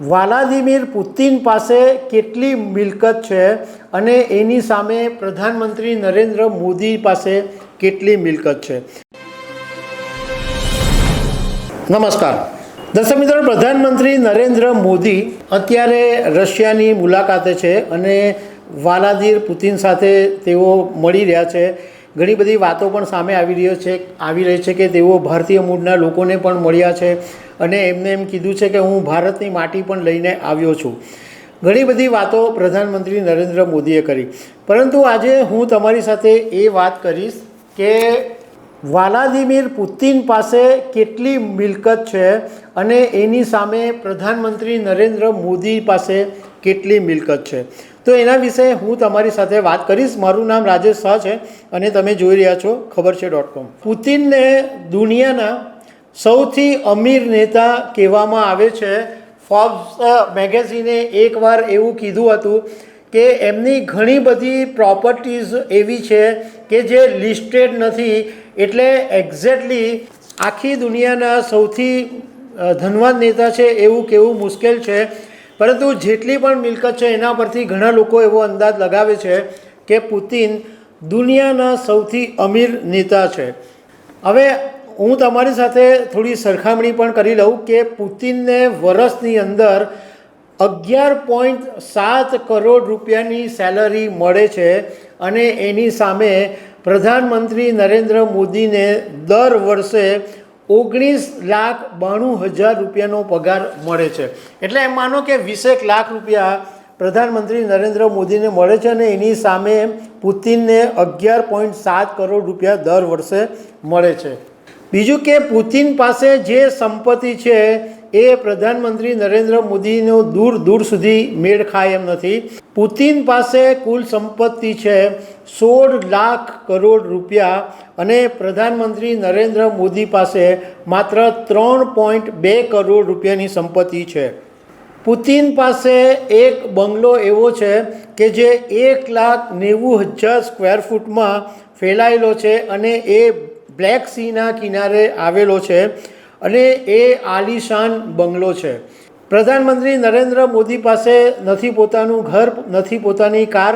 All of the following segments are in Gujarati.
વ્લાદિમીર પુતિન પાસે કેટલી મિલકત છે અને એની સામે પ્રધાનમંત્રી નરેન્દ્ર મોદી પાસે કેટલી મિલકત છે? નમસ્કાર. દર્શક મિત્રો, પ્રધાનમંત્રી નરેન્દ્ર મોદી અત્યારે રશિયાની મુલાકાતે છે અને વાલાદીર પુતિન સાથે તેઓ મળી રહ્યા છે. ઘણી બધી વાતો પણ સામે આવી રહ્યો છે, આવી રહી છે કે તેઓ ભારતીય મૂળના લોકોને પણ મળ્યા છે અને એમને એમ કીધું છે કે હું ભારતની માટી પણ લઈને આવ્યો છું. ઘણી બધી વાતો પ્રધાનમંત્રી નરેન્દ્ર મોદીએ કરી. પરંતુ આજે હું તમારી સાથે એ વાત કરીશ કે વ્લાદિમીર પુતિન પાસે કેટલી મિલકત છે અને એની સામે પ્રધાનમંત્રી નરેન્દ્ર મોદી પાસે કેટલી મિલકત છે. તો એના વિશે હું તમારી સાથે વાત કરીશ. મારું નામ રાજેશ શાહ છે અને તમે જોઈ રહ્યા છો ખબર છે ડોટ કોમ. પુતિનને દુનિયાના સૌથી અમીર નેતા કહેવામાં આવે છે. ફોર્બ્સ મેગેઝિને એકવાર એવું કીધું હતું કે એમની ઘણી બધી પ્રોપર્ટીઝ એવી છે કે જે લિસ્ટેડ નથી. એટલે એક્ઝેક્ટલી આખી દુનિયાના સૌથી ધનવાન નેતા છે એવું કહેવું મુશ્કેલ છે. પરંતુ જેટલી પણ મિલકત છે એના પરથી ઘણા લોકો એવો અંદાજ લગાવે છે કે પુતિન દુનિયાના સૌથી અમીર નેતા છે. હવે હું તમારી સાથે થોડી સરખામણી પણ કરી લઉં કે પુતિનને વર્ષની અંદર અગિયાર પોઈન્ટ સાત કરોડ રૂપિયાની સેલરી મળે છે અને એની સામે પ્રધાનમંત્રી નરેન્દ્ર મોદીને દર વર્ષે ઓગણીસ લાખ બાણું હજાર રૂપિયાનો પગાર મળે છે. એટલે એમ માનો કે વીસેક લાખ રૂપિયા પ્રધાનમંત્રી નરેન્દ્ર મોદીને મળે છે અને એની સામે પુતિનને અગિયાર પોઈન્ટ સાત કરોડ રૂપિયા દર વર્ષે મળે છે. બીજું કે પુતિન પાસે જે સંપત્તિ છે એ પ્રધાનમંત્રી નરેન્દ્ર મોદીનો દૂર દૂર સુધી મેળ ખાય એમ નથી. પુતિન પાસે કુલ સંપત્તિ છે સોળ લાખ કરોડ રૂપિયા અને પ્રધાનમંત્રી નરેન્દ્ર મોદી પાસે માત્ર ત્રણ પોઈન્ટ બે કરોડ રૂપિયાની સંપત્તિ છે. પુતિન પાસે એક બંગલો એવો છે કે જે એક લાખ નેવું હજાર સ્ક્વેર ફૂટમાં ફેલાયેલો છે અને એ બ્લેક સીના કિનારે આવેલો છે. અને એ આલિશાન બંગલો છે. પ્રધાનમંત્રી નરેન્દ્ર મોદી પાસે નથી પોતાનું ઘર, નથી પોતાની કાર,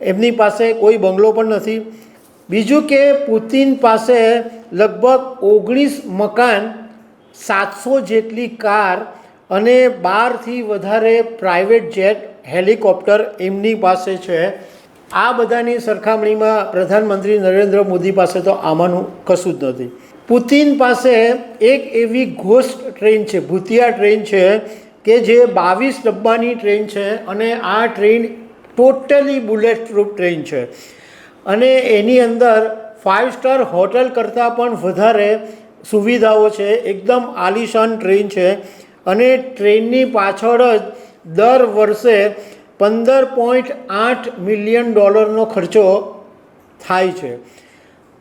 એમની પાસે કોઈ બંગલો પણ નથી. બીજું કે પુતિન પાસે લગભગ ઓગણીસ મકાન, સાતસો જેટલી કાર અને બારથી વધારે પ્રાઇવેટ જેટ હેલિકોપ્ટર એમની પાસે છે. આ બધાની સરખામણીમાં પ્રધાનમંત્રી નરેન્દ્ર મોદી પાસે તો આમાંનું કશું જ નથી. પુતિન પાસે એક એવી ઘોસ્ટ ટ્રેન છે, ભૂતિયા ટ્રેન છે, કે જે બાવીસ ડબ્બાની ટ્રેન છે અને આ train totally bullet proof train છે. અને એની અંદર ફાઇવ સ્ટાર હોટલ કરતાં પણ વધારે સુવિધાઓ છે, એકદમ આલિશાન ટ્રેન છે અને ટ્રેનની પાછળ જ દર વર્ષે પંદર પોઈન્ટ આઠ મિલિયન ડોલરનો ખર્ચો થાય છે.